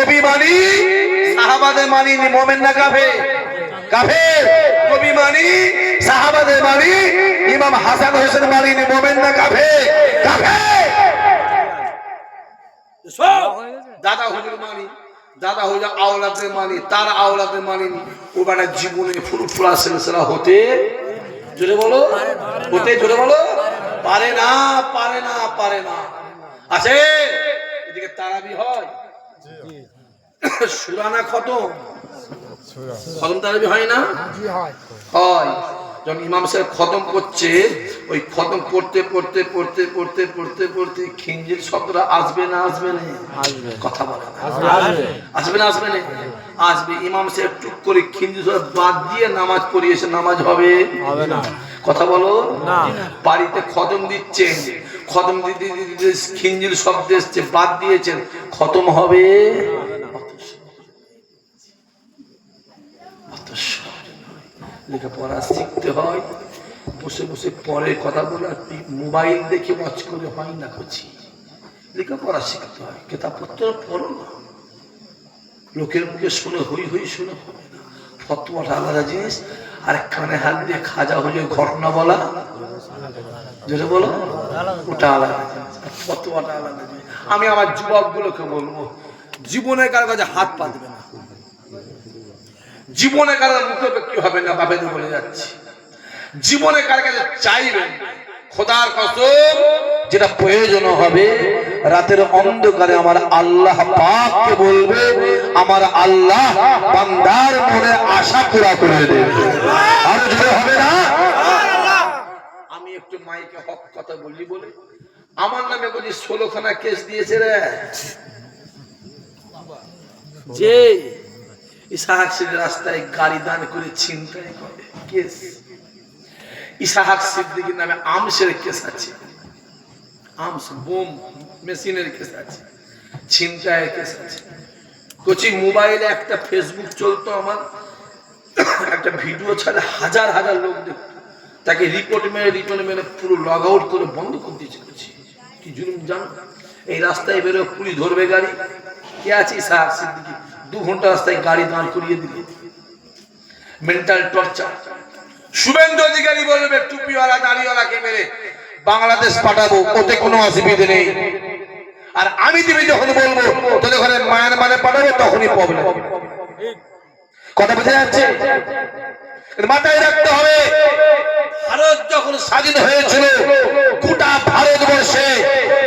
নবী মানি সাহাবাদের মানি মোমেন না কাফে কাফে নবী মানি সাহাবাদের মানি ইমাম হাসান হোসেন মানি মোমেন না কাফে কাফে দাদা হুজুর মানি দাদা আওলাদের মানি তার আওলাদের মানিনি ও মানে জীবনে ফুরফুরা সিলসিলা হতে জোরে বলো হতে জোরে বলো পারে না পারে না পারে না। আছে এদিকে তারাবি হয়। সুরানা খতম। খতম তারাবি হয় না? হয়। যখন ইমাম সাহেব খতম করছে ওই খতম পড়তে পড়তে পড়তে পড়তে পড়তে পড়তে খিঞ্জির শব্দটা আসবে না আসবে না? কথা বলে আসবে না আসবে না? আসবে। ইমাম সাহেব টুক করে খিঞ্জি শব্দ বাদ দিয়ে নামাজ পড়িয়েছে নামাজ হবে? হবে না। কথা বলো। না। বাড়িতে খতম দিচ্ছেন। খতম দিতে দিতে দিতে খিঞ্জির শব্দ এসছে বাদ দিয়েছেন। খতম হবে? লেখাপড়া শিখতে হয়, বসে বসে পরে কথা বলে আর মোবাইল দেখে ওয়াচ করে হয় না করছি লেখাপড়া শিখতে হয়, কেতাবপত্র পড়ো না। লোকের মুখে শুনে হই হই শুনে ফতোয়াটা আলাদা জিনিস, আর কানে হাত দিয়ে খাজা হয়ে ঘটনা বলা যেটা বলো, ওটা আলাদা জিনিস ফতোয়াটা আলাদা জিনিস। আমি আমার যুবকগুলোকে বলব, জীবনে কারও কাছে হাত পাতবে জীবনে কারও মুখে কি হবে না বাপেদের বলে যাচ্ছি। জীবনে কার কাছে চাইবেন খোদার কসম, যেটা প্রয়োজন হবে, রাতের অন্ধকারে আমার আল্লাহ পাককে বলবে, আমার আল্লাহ বান্দার মনে আশা পুরা করে দেবে। আর যদি হবে না? আমি একটু মাইকে হক কথা বলি বলে। আমার নামে বলি, ষোলোখানা কেস দিয়েছে রে। যে ইসাহাক রাস্তায় গাড়ি দান করে ছিনতাই করে, কেস। ইসাহাক সিদ্দিকীর নামে আমসের কেস আছে। আমস, বোম, মেশিনের কেস আছে। ছিনতাইয়ের কেস আছে। কচি মোবাইলে একটা ফেসবুক চলতো আমার। একটা ভিডিও ছাড়া হাজার হাজার লোক দেখতো। তাকে রিপোর্ট মেরে রিপোর্ট মেরে পুরো লগ আউট করে বন্ধ করে দিয়েছে কি জুলুম জানো? এই রাস্তায় বেরো পুলিশ ধরবে গাড়ি। কে আছে ইসাহাক সিদ্দিকী? দু ঘণ্টা রাস্তায় গাড়ি দাঁড় করিয়ে দিলে। মেন্টাল টর্চার শুভেন্দু অধিকারী বলবে, টুপিওয়ালা, দাড়িওয়ালাকে মেরে বাংলাদেশ পাঠাবো, ওতে কোনো অসুবিধে নেই। আর আমি তুমি যখন বলব, তোদের ওখানে মায়ানমারে পাঠাবো, তখনই প্রবলেম কথা বোঝা যাচ্ছে? মাথায় রাখতে হবে, ভারত যখন স্বাধীন হয়েছিল, গোটা ভারতবর্ষে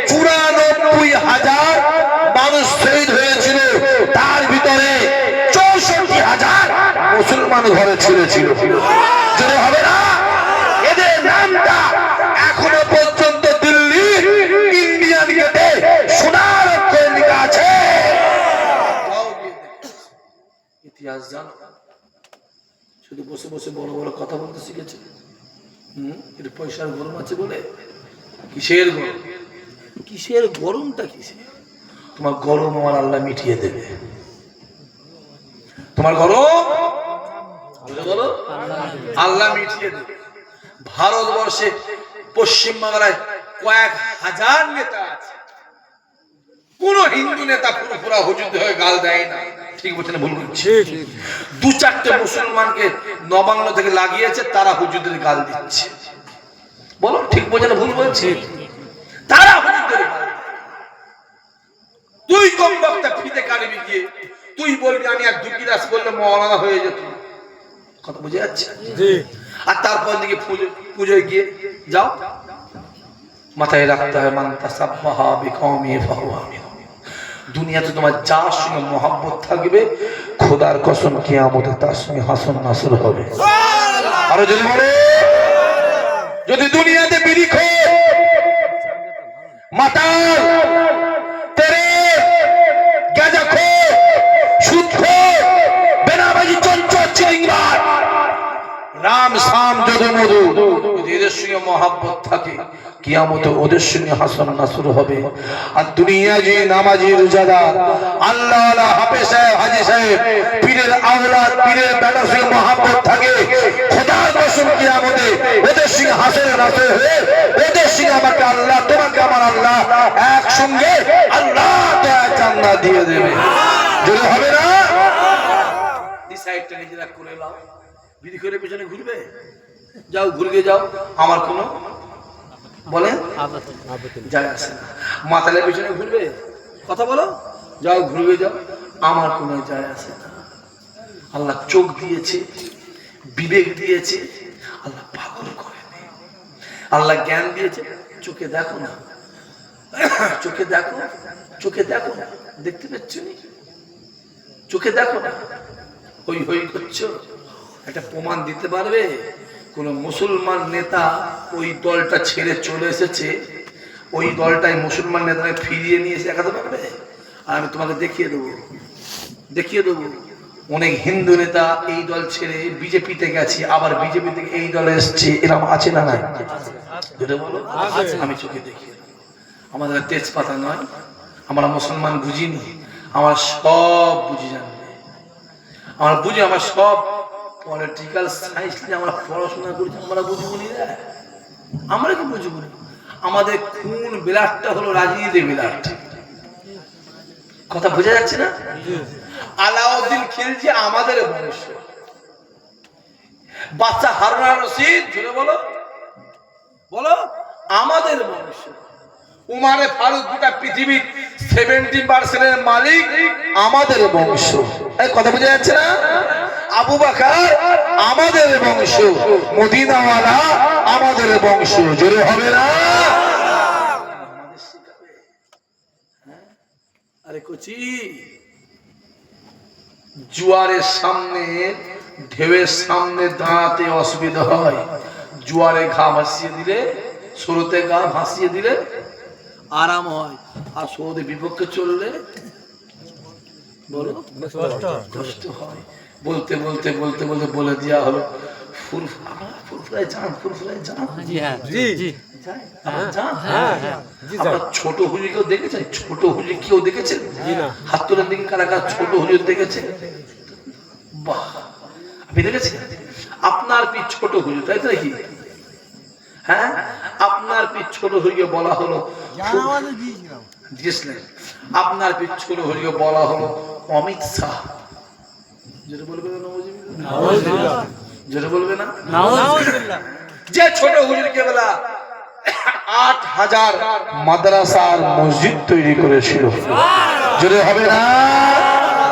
চুরানব্বই হাজার মানুষ শহীদ হয়েছিল মুসলমান ঘরে ছেড়েছিল। যদি হবে না? এদের নামটা এখনও পর্যন্ত দিল্লি ইন্ডিয়ান গেটে সোনার অক্ষরে আছে। ইতিহাস জানো? শুধু বসে বসে বড় বড় কথা বলতে শিখেছে। হম? পয়সার গরম আছে বলে? কিসের গরম? কিসের গরমটা কিসের? তোমার গরম আমার আল্লাহ মিটিয়ে দেবে। তোমার গরম বলো। আল্লাহ মিটিয়ে দেবে। ভারতবর্ষে পশ্চিম বাংলায় কয়েক হাজার নেতা আছে। কোন হিন্দু নেতা পুরোপুরা হুজুর হয়ে গাল দেয় না। ঠিক বলছে না ভুল করছে দু চারটে মুসলমানকে নবাংলা থেকে লাগিয়েছে তারা হুজুরদের গাল দিচ্ছে। বলো ঠিক বোঝে না ভুল বলছে তারা হুজুরদের গাল তুই কম বক্তা ফিতে কাটবি গিয়ে তুই বলবি আমি আর দুটি রাস করলে মৌলানা হয়ে যেত কথা বুঝে যাচ্ছে? আর তারপর দিকে পুজো পুজোয় গিয়ে যাও। মাথায় রাখতে হয় মানতা সাব্বাহা বিকমি ফাহুয়া দুনিয়াতে তোমার যার সঙ্গে মহাব্বত থাকবে খোদার কসম কিয়ামতে তার সঙ্গে হাসন নাসর হবে। আরও যদি বলে যদি দুনিয়াতে বিড়ি খো মাতাল রাম শাম যদু মধু যদি সঙ্গে মহাব্বত থাকে, কিয়ামতে ওদের সঙ্গে হাসান নাসুর হবে। আর দুনিয়া যে নামাজি রোজাদার, আল্লাহ হাফেজ সাহেব, হাজি সাহেব, পীরের আওলাদ, পীরের বেটার সঙ্গে মহাব্বত থাকে, খোদার কসম কিয়ামতে ওদের সঙ্গে নাসুর হয়ে, ওদের সঙ্গে আমাকে আল্লাহ, তোমাকে আমার আল্লাহ একসঙ্গে আল্লাহ জান্নাত দিয়ে দেবে। লাইটটা নিজেরা করে নাও। বিড়ি করে পেছনে ঘুরবে? যাও ঘুরবে যাও। আমার কোনো? বলেন যায় আসে না। মাতালের পেছনে ঘুরবে? কথা বলো। যাও, ঘুরবে, যাও। আমার কোনো যায় আসে না। আল্লাহ চোখ দিয়েছে, বিবেক দিয়েছে, আল্লাহ পাগল করেনি আল্লাহ জ্ঞান দিয়েছে, চোখে দেখো না। চোখে দেখো চোখে দেখো না। দেখতে পাচ্ছ চোখে দেখো না। হই হই করছ। একটা প্রমাণ দিতে পারবে? কোন মুসলমান নেতা ওই দলটা ছেড়ে চলে এসেছে ওই দলটাই মুসলমান নেতাকে ফিরিয়ে নিয়ে এসে দেখাতে পারবে? আর আমি তোমাকে দেখিয়ে দেবো দেখিয়ে দেবো। অনেক হিন্দু নেতা এই দল ছেড়ে বিজেপিতে গেছে আবার বিজেপি থেকে এই দলে এসছে। এরকম আছে না নাই? বলো আমি চোখে দেখিয়ে দেবো আমাদের তেজপাতা নয় আমরা মুসলমান বুঝিনি আমার সব বুঝি জানবে। আমরা বুঝি আমার সব পলিটিক্যাল সায়েন্স নিয়ে আমরা পড়াশোনা করছি, আমরা বুঝবনি রে আমরা কি বুঝব না? আমাদের খুন বিলাটটা হলো রাজনীতি বিলাট কথা বোঝা যাচ্ছে না? আলাউদ্দিন খিলজি আমাদের বংশ বাচ্চা হারুন রশিদ জুড়ে বলো। বলো, আমাদের বংশ উমারে ফারুক গোটা পৃথিবীর সেভেন্টি পার্সেন্টের মালিক আমাদের বংশ কথা বোঝা যাচ্ছে না? আবু বাকার আমাদের বংশ মদিনাওয়ালা আমাদের বংশ জোরে হবে না? আরে কচি জুয়ারের সামনে ঢেউয়ের সামনে দাঁড়াতে অসুবিধা হয়। জুয়ারে ঘা ভাসিয়ে দিলে শুরুতে গা ভাসিয়ে দিলে আরাম হয়। আর সৌদি বিপক্ষে চললে বলো কষ্ট হয়। বলতে বলতে বলতে বলতে বলে দেওয়া হলো। যান যান। জি ছোট হুজুর কেউ দেখেছেন ছোট হুজুর কেউ দেখেছেন হাত তোলের দিকে কারা কারা ছোট হুজুর দেখেছেন বাহ। আপনি দেখেছেন? আপনার পি ছোট হুজুর তাই তো নাকি? হ্যাঁ? আপনার পি ছোট হুজুরকে বলা হলো দিয়েছিলেন। আপনার পি ছোট হুজুরকে বলা হলো অমিত শাহ। যেটা বলবে না যেটা বলবে না? যে ছোট হুজুরকে বলা আট হাজার মাদ্রাসার মসজিদ তৈরি করেছিল। যদি হবে না?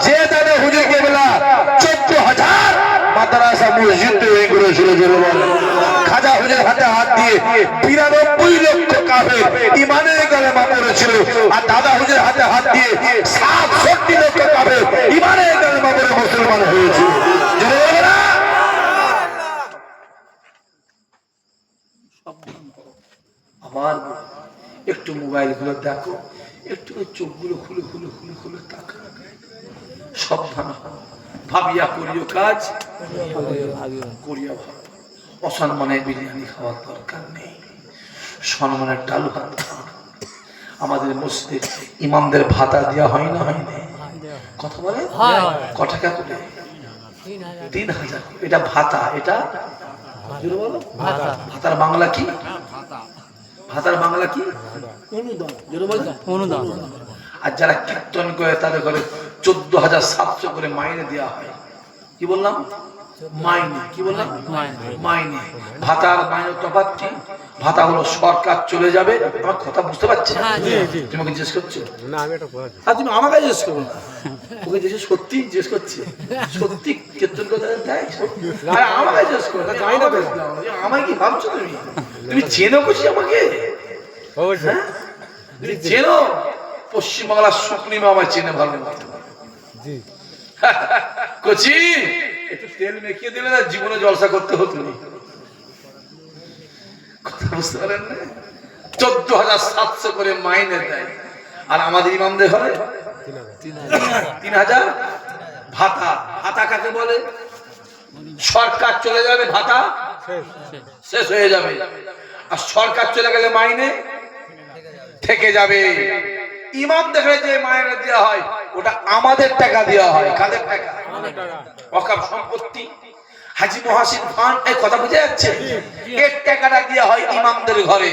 যে তাদের হুজুরকে বলা চোদ্দ হাজার মাদ্রাসা মসজিদ তৈরি করেছিল জোরে বলে। খাজা হুজুর হাতে হাত দিয়ে বিরানব্বই লক্ষ কাফের ইমানের গালেমা পড়েছিল। আর দাদা হুজুর হাতে হাত দিয়ে সাতষট্টি লক্ষ কাফের ইমানের গালেমা পড়ে মুসলমান হয়েছিল জোরে বলবে না সাবধান হও। আবার বলি, একটু মোবাইলগুলো দেখো একটু চোখগুলো খুলে খুলে খুলে খুলে তাকা সাবধান হও। ভাবিয়া করিও কাজ করিয়া ভাব অসম্মানে বিরিয়ানি খাওয়ার দরকার নেই। সম্মানের ডাল ভাত আমাদের মসজিদে ইমামদের ভাতা দেওয়া হয় না হয়নি কথা বলে? হয়। ক টাকা করে তিন হাজার। এটা ভাতা এটা? ভাতার বাংলা কি? ভাতার বাংলা কি? অনুদান আর যারা কীর্তন করে তাদের ঘরে চোদ্দ হাজার সাতশো করে মাইনে দেওয়া হয়। কি বললাম? মাইনে। কি বললাম? মাইনে। মাইনে। ভাতার মাইনে তফাৎ কি? ভাতা হলো সরকার চলে যাবে। আমার কথা বুঝতে পারছি হ্যাঁ। তুমি আমাকে জিজ্ঞেস করছ? না আমি এটা আর তুমি আমাকে জিজ্ঞেস করো না। ওকে জিজ্ঞেস সত্যি জিজ্ঞেস করছি? সত্যি কীর্তন করে দেয়? আমাকে জিজ্ঞেস করো না জানি না আমায় কি ভাবছ তুমি? তুমি চেনো করছি আমাকে? হ্যাঁ? তুমি চেনো? পশ্চিমবাংলার সুপ্রিম আমায় চেনে ভালো কচি একটু তেল মেখিয়ে দিলে না জীবনে জলসা করতে হতো না কথা বুঝতে পারেন না? চোদ্দ হাজার সাতশো করে মাইনে দেয়। আর আমাদের ইমামদের ঘরে? তিন হাজার। ভাতা। ভাতা কাকে বলে? সরকার চলে যাবে ভাতা? শেষ হয়ে যাবে। আর সরকার চলে গেলে মাইনে থেকে যাবে। ইমাম দেখে যে মাইনে দেওয়া হয়, ওটা আমাদের টাকা দেওয়া হয়, কাদের টাকা? অকাপ সম্পত্তি। হাজি মহাসিন খান, এই কথা বুঝে যাচ্ছে? এর টাকাটা দেওয়া হয় ইমামদের ঘরে।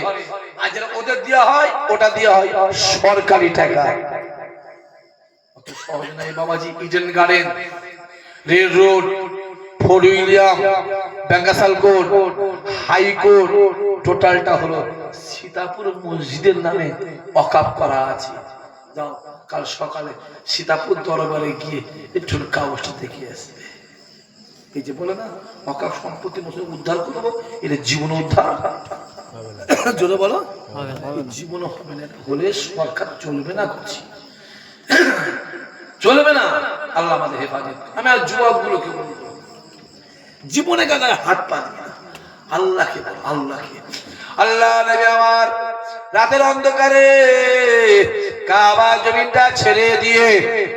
আর যেটা ওদের দেওয়া হয়, ওটা দেওয়া হয় সরকারি টাকা। বাবাজি, Eden garden, rail road fort William Bankshall court high court টোটালটা হলো সীতাপুর মসজিদের নামে অকাপ করা আছে। যাও কাল সকালে সীতাপুর দরবারে গিয়ে একটু কাগজটা দেখে আসবে। এই যে বলে না অকাপ সম্পত্তি মসজিদ উদ্ধার করব এটা জীবন উদ্ধার। জোরে বলো। জীবন হবে না হলে সরকার চলবে না করছি। চলবে না। আল্লাহ আমাদের হেফাজত আমি আর যুবক গুলোকে বলব জীবনে গাগায় হাত পা না। আল্লাহকে বলো, আল্লাহকে। আল্লাহ নবী আমার রাতের অন্ধকারে কাবা জমিনটা ছেড়ে দিয়ে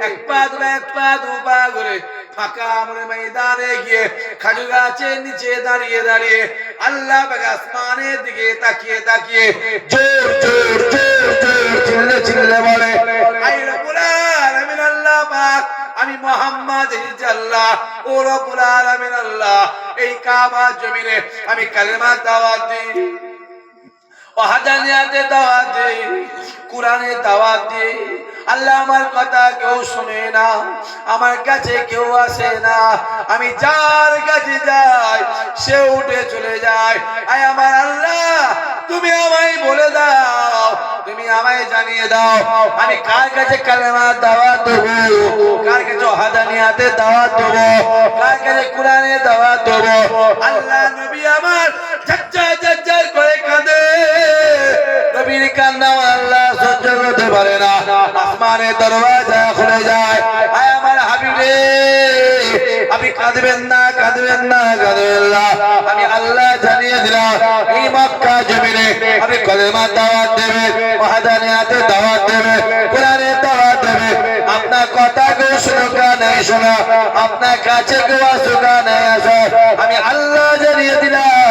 এক পা ধরে এক পা দু পা করে ফাঁকা মনে ময়দানে গিয়ে খাজু গাছের নিচে দাঁড়িয়ে দাঁড়িয়ে আল্লাহ আসমানের দিকে তাকিয়ে তাকিয়ে জোর জোর জোর জোর চিল্লে চিল্লে বলে আল্লাহ পাক আমি মোহাম্মদ আল্লাহ ও রব্বুল আলামিন আল্লাহ, এই কাবা জমিনে আমি কালেমা দাওয়াত দিই, ওয়াহাদানিয়াতে দাওয়াত দেই, কোরআনে দাওয়াত দেই। আল্লাহ আমার কথা কেউ শুনে না, আমার কাছে কেউ আসে না। আমি যার কাছে যাই, সে উঠে চলে যায়। আয় আমার আল্লাহ তুমি আমায় বলে দাও, তুমি আমায় জানিয়ে দাও, আমি কার কাছে কালেমা দাওয়াত দেবো? কার কাছে ওয়াহাদানিয়াতে দাওয়াত দেবো? কার কাছে কোরআনে দাওয়াত দেবো? আল্লাহ নবী আমার করে কাঁদে। নবীর কান্না আল্লাহ সহ্য করতে পারে না। আসমানে দরওয়াজা খুলে যায়। আয় আমার হাবিবে, আপনি কাঁদবেন না কাঁদবেন না কাঁদবেন না। আমি আল্লাহ জানিয়ে দিলাম, এই মক্কা আমি কলেমা দাওয়াত দেবে মহাদানিয়াতে দাওয়াত দেবে, কোরআনে দাওয়াত দেবে। আপনার কথা কেউ শুনুক নেই শোনা, আপনার কাছে কেউ আসুক। নেই আমি আল্লাহ জানিয়ে দিলাম